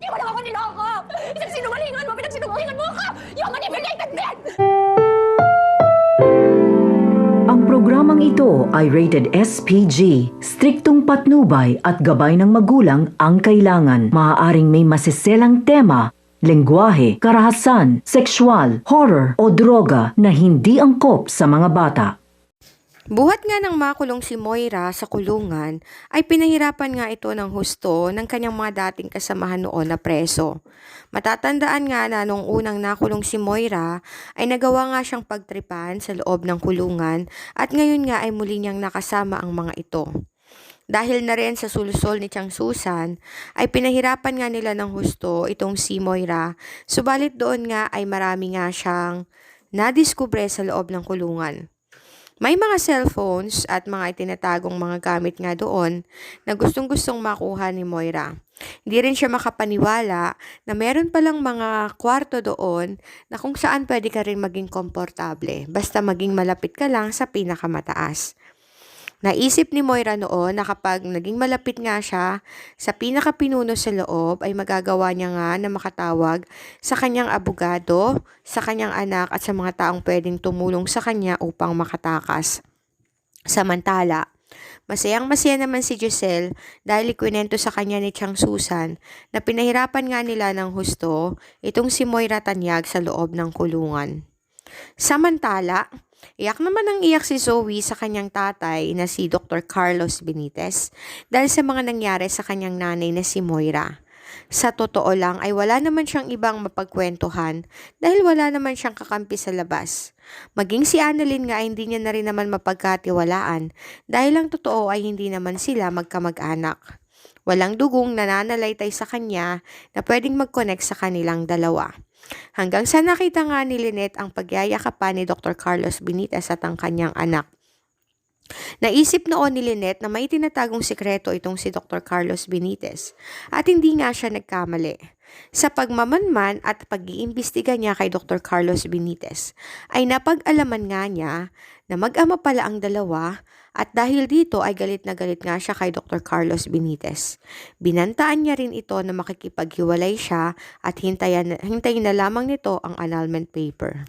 Hindi mo lang ako niloko! Isang sinungalingan mo, pinagsinungalingan mo ako! You manipulated me! Ang programang ito ay rated SPG. Striktong patnubay at gabay ng magulang ang kailangan. Maaaring may masiselang tema, lengguwahe, karahasan, sexual, horror o droga na hindi angkop sa mga bata. Buhat nga ng makulong si Moira sa kulungan, ay pinahirapan nga ito ng husto ng kanyang mga dating kasamahan noon na preso. Matatandaan nga na nung unang nakulong si Moira, ay nagawa nga siyang pagtripan sa loob ng kulungan at ngayon nga ay muli niyang nakasama ang mga ito. Dahil na rin sa sulusol ni Chang Susan, ay pinahirapan nga nila ng husto itong si Moira, subalit doon nga ay marami nga siyang nadiskubre sa loob ng kulungan. May mga cellphones at mga itinatagong mga gamit nga doon na gustong-gustong makuha ni Moira. Hindi rin siya makapaniwala na meron palang mga kwarto doon na kung saan pwede ka rin maging komportable basta maging malapit ka lang sa pinakamataas. Naisip ni Moira noon na kapag naging malapit nga siya sa pinakapinuno sa loob ay magagawa niya nga na makatawag sa kanyang abogado, sa kanyang anak at sa mga taong pwedeng tumulong sa kanya upang makatakas. Samantala, masayang masaya naman si Giselle dahil ikwinento sa kanya ni Chang Susan na pinahirapan nga nila ng husto itong si Moira Tanyag sa loob ng kulungan. Samantala, iyak naman ang iyak si Zoe sa kanyang tatay na si Dr. Carlos Benitez dahil sa mga nangyari sa kanyang nanay na si Moira. Sa totoo lang ay wala naman siyang ibang mapagkwentuhan dahil wala naman siyang kakampi sa labas. Maging si Annalyn nga ay hindi niya na rin naman mapagkatiwalaan dahil ang totoo ay hindi naman sila magkamag-anak. Walang dugong nananalaytay sa kanya na pwedeng mag-connect sa kanilang dalawa. Hanggang sa nakita nga ni Lynette ang pagyayakapan ni Dr. Carlos Benitez at ang kanyang anak. Naisip noon ni Lynette na may tinatagong sikreto itong si Dr. Carlos Benitez at hindi nga siya nagkamali. Sa pagmamanman at pag-iimbestiga niya kay Dr. Carlos Benitez ay napag-alaman nga niya na mag-ama pala ang dalawa at dahil dito ay galit na galit nga siya kay Dr. Carlos Benitez. Binantaan niya rin ito na makikipaghiwalay siya at hintayan, hintayin na lamang nito ang annulment paper.